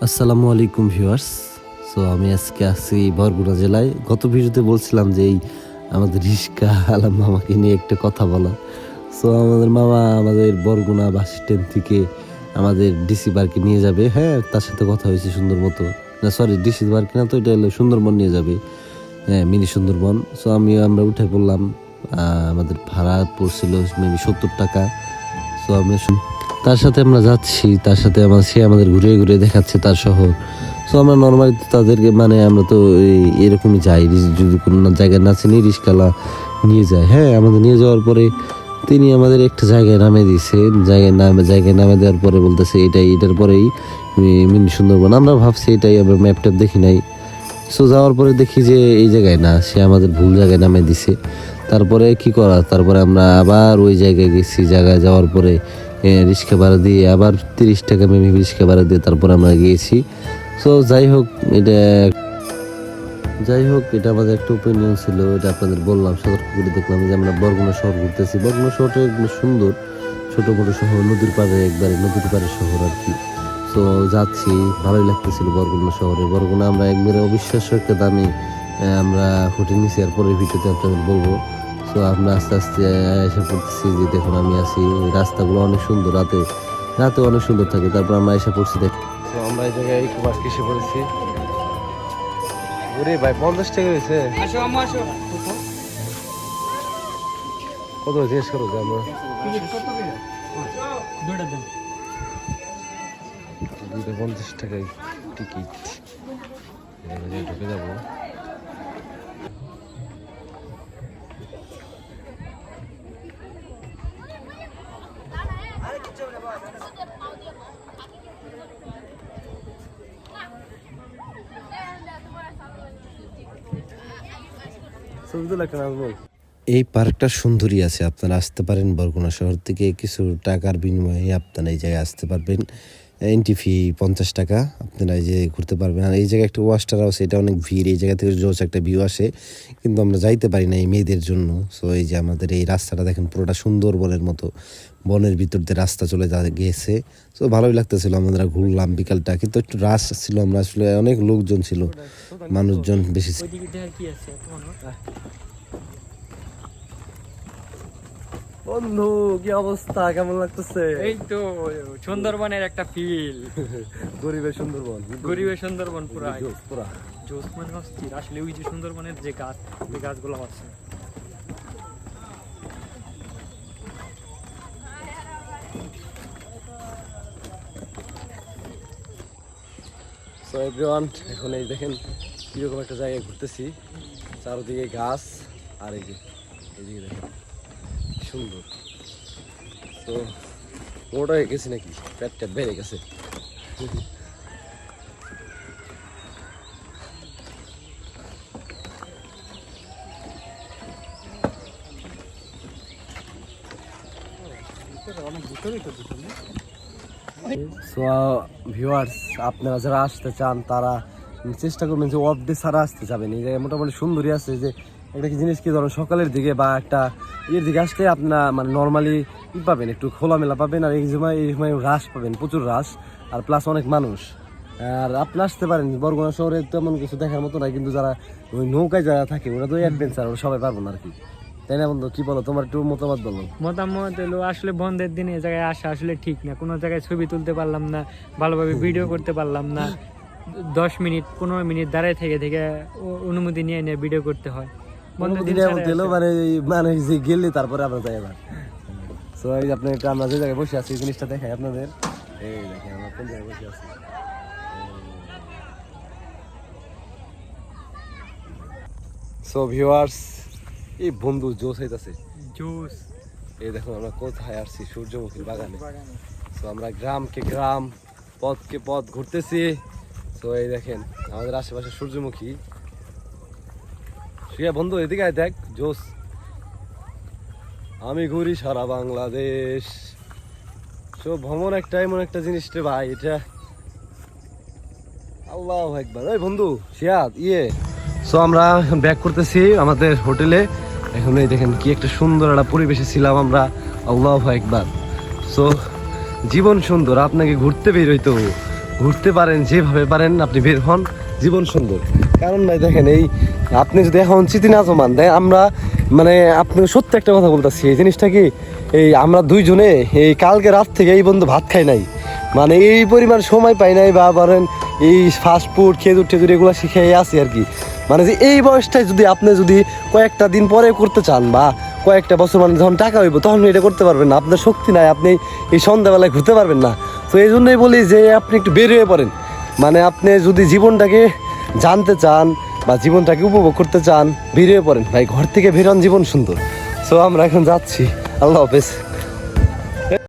আসসালামু আলাইকুম viewers. So আমি আজকে আসছি বরগুনা জেলায়। গত ভিডিওতে বলছিলাম যে এই আমাদের রিস্কা আলম মামাকে নিয়ে একটা কথা বলা। সো আমাদের মামা আমাদের বরগুনা বাস স্ট্যান্ড থেকে আমাদের ডিসি পার্কে নিয়ে যাবে। হ্যাঁ তার সাথে কথা হয়েছে সুন্দর মতো। না সরি ডিসি পার্কে না, তো এটা হলো সুন্দরবন নিয়ে যাবে। হ্যাঁ মিনি সুন্দরবন। সো আমি, আমরা উঠে পড়লাম আমাদের ভাড়া পড়ছিল মেবি সত্তর টাকা। সো শুন- তার সাথে আমরা যাচ্ছি, তার সাথে আমার সে আমাদের ঘুরে ঘুরে দেখাচ্ছে তার শহর সো আমরা নর্মালি তাদেরকে মানে আমরা তো এরকমই যাই যদি কোনো জায়গায় না চিনি, রিস্কালা নিয়ে যায়। হ্যাঁ আমাদের নিয়ে যাওয়ার পরে তিনি আমাদের একটা জায়গায় নামে দিয়েছে। জায়গায় নামে জায়গায় নামে দেওয়ার পরে বলতেছে, এটাই, এটার পরেই মিনি সুন্দরবন। আমরা ভাবছি, এটাই আমরা ট্যাপ দেখি নাই। সো যাওয়ার পরে দেখি যে এই জায়গায় না, সে আমাদের ভুল জায়গায় নামে দিছে তারপরে কি করা? তারপরে আমরা আবার ওই জায়গায় গেছি। জায়গায় যাওয়ার পরে রিক্সা ভাড়া দিয়ে আবার তিরিশ টাকা মেমি রিক্সা ভাড়া দিয়ে তারপর আমরা গিয়েছি। সো যাই হোক, এটা যাই হোক, এটা আমাদের একটা ওপিনিয়ন ছিল, এটা আপনাদের বললাম, সতর্ক করে দেখলাম যে আমরা বরগুনা শহর ঘুরতেছি। বরগুনা শহরটা সুন্দর, ছোট মোটো শহর, নদীর পাড়ে একবারে, নদীর পাড়ে শহর আর কি। তো যাচ্ছি, ভালোই লাগতেছিল বরগুনা শহরে। বরগুনা আমরা একবারে অবিশ্বাস্য একটা দামে আমরা হোটেল নিছি, আর পরের ভিডিওতে আপনাদের বলব। সো আমরা আস্তে আস্তে এসে পড়তেছি যে দেখুন আমি আছি। রাস্তাগুলো অনেক সুন্দর রাতে রাতে অনেক সুন্দর থাকে। তারপর আমরা এসে পড়ছি দেখ তো আমরা এই জায়গায় একটু বাস এসে পড়েছি। ওরে ভাই পঞ্চাশ টাকা হয়েছে। কত জিজ্ঞেস করো যে আমরা। দুইটা পঞ্চাশ টাকায় টিকিট। ঢুকে যাব। এই পার্কটা সুন্দরী আছে, আপনারা আসতে পারেন বরগুনা শহর থেকে। কিছু টাকার বিনিময়ে আপনারা এই জায়গায় আসতে পারবেন। এন্ট্রি ফি পঞ্চাশ টাকা আপনারা এই যে ঘুরতে পারবেন। আর এই জায়গায় একটা ওয়াশটার আছে এটা অনেক ভিড় এই জায়গা থেকে জোস একটা ভিউ আসে। কিন্তু আমরা যাইতে পারি না এই মেয়েদের জন্য। সো এই যে আমাদের এই রাস্তাটা দেখেন পুরোটা সুন্দর বনের মতো। বনের ভিতর দিয়ে রাস্তা চলে যা গিয়েছে তো ভালোই লাগতেছিল আমরা ঘুরলাম বিকালটা। কিন্তু একটু রাশ ছিল আমরা আসলে অনেক লোকজন ছিল। মানুষজন বেশি ছিল। ওইদিকে দেখার কি আছে এখনও? বন্ধু কি অবস্থা? কেমন লাগতেছে? এই তো সুন্দরবনের একটা ফিল গরিবের সুন্দরবন। গরিবের সুন্দরবন পুরা। পুরা। জোস মানে অস্থির আসলে ওই যে সুন্দরবনের যে গাছ ওই গাছগুলো আছে সো এভরিওয়ান এখন এই দেখেন কীরকম একটা জায়গায় ঘুরতেছি। চারদিকে গাছ আর এই যে এইদিকে দেখেন। সুন্দর। তো হয়ে গেছে নাকি? পেট ট্যাট বেড়ে গেছে। আপনারা যারা আসতে চান, তারা চেষ্টা করবেন যে অফ ডে ছাড়া আসতে যাবেন। এই জায়গায় মোটামুটি সুন্দরী আছে যে একটা জিনিস কি ধরুন সকালের দিকে বা একটা ইয়ের দিকে আসলে আপনার মানে নর্মালি ই পাবেন, একটু খোলামেলা পাবেন আর এই সময় এই সময় রাশ পাবেন, প্রচুর রাশ আর প্লাস অনেক মানুষ। আর আপনি আসতে পারেন, বরগুনা শহরে তেমন কিছু দেখার মতো নাই, কিন্তু যারা ওই নৌকায় যারা থাকে, ওরা তো অ্যাডভেঞ্চার ওরা সবাই পারব না আর কি। তাই না বন্ধু? কি বলো, তোমার একটু মতামত বলো। মতামত হলো, আসলে বন্ধের দিনে এই জায়গায় আসা আসলে ঠিক না। কোনো জায়গায় ছবি তুলতে পারলাম না, ভালোভাবে ভিডিও করতে পারলাম না। দশ মিনিট, পনেরো মিনিট দাঁড়ায় থেকে থেকে অনুমতি নিয়ে নিয়ে ভিডিও করতে হয়। মানে এই মানে যে গেলে তারপরে আমরা যাই আবার। সো এই আপনি একটা আমরা যে জায়গায় বসে আছি জিনিসটা দেখাই আপনাদের। এই দেখেন আমরা কোন জায়গায় বসে আছি? সো ভিউয়ার্স এই বন্ধু জোস হইতাছে। জুস এই দেখুন আমরা কোথায় আসছি? সূর্যমুখীর বাগানে। তো আমরা গ্রামকে গ্রাম পথকে পথ ঘুরতেছি। তো এই দেখেন আমাদের আশেপাশে সূর্যমুখী। শুয়ে বন্ধু, এদিকে দেখ, জোস। আমি ঘুরি সারা বাংলাদেশ। সো ভ্রমণ একটা, এমন একটা জিনিস রে ভাই, এটা আল্লাহ একবার ওই বন্ধু শিয়াদ ইয়ে। সো আমরা ব্যাক করতেছি আমাদের হোটেলে। এখন এই দেখেন কি একটা সুন্দর একটা পরিবেশে ছিলাম আমরা। আল্লাহ একবার সো জীবন সুন্দর, আপনাকে ঘুরতে বের হইতে। ঘুরতে পারেন, যেভাবে পারেন আপনি বের হন। জীবন সুন্দর। কারণ ভাই, দেখেন এই আপনি যদি এখন চিঠি না জমান দেয় আমরা মানে আপনি সত্যি একটা কথা বলতেছি, এই জিনিসটা কি, এই আমরা দুইজনে, এই কালকে রাত থেকে এই বন্ধু ভাত খাই নাই। মানে এই পরিমাণ সময় পাই নাই বা বলেন, এই ফাস্ট ফুড খেজুর টেজুর এগুলো শিখে আসি আর কি। মানে যে এই বয়সটায় যদি আপনি যদি কয়েকটা দিন পরে করতে চান বা কয়েকটা বছর মানে যখন টাকা হইব, তখন এটা করতে পারবেন না। আপনার শক্তি নাই, আপনি এই সন্ধ্যাবেলায় ঘুরতে পারবেন না। তো এই জন্যই বলি যে, আপনি একটু বের হয়ে পড়েন। মানে আপনি যদি জীবনটাকে জানতে চান বা জীবনটাকে উপভোগ করতে চান বেরিয়ে পড়েন। ভাই, ঘর থেকে বেরোন জীবন সুন্দর। সো আমরা এখন যাচ্ছি। আল্লাহ হাফেজ।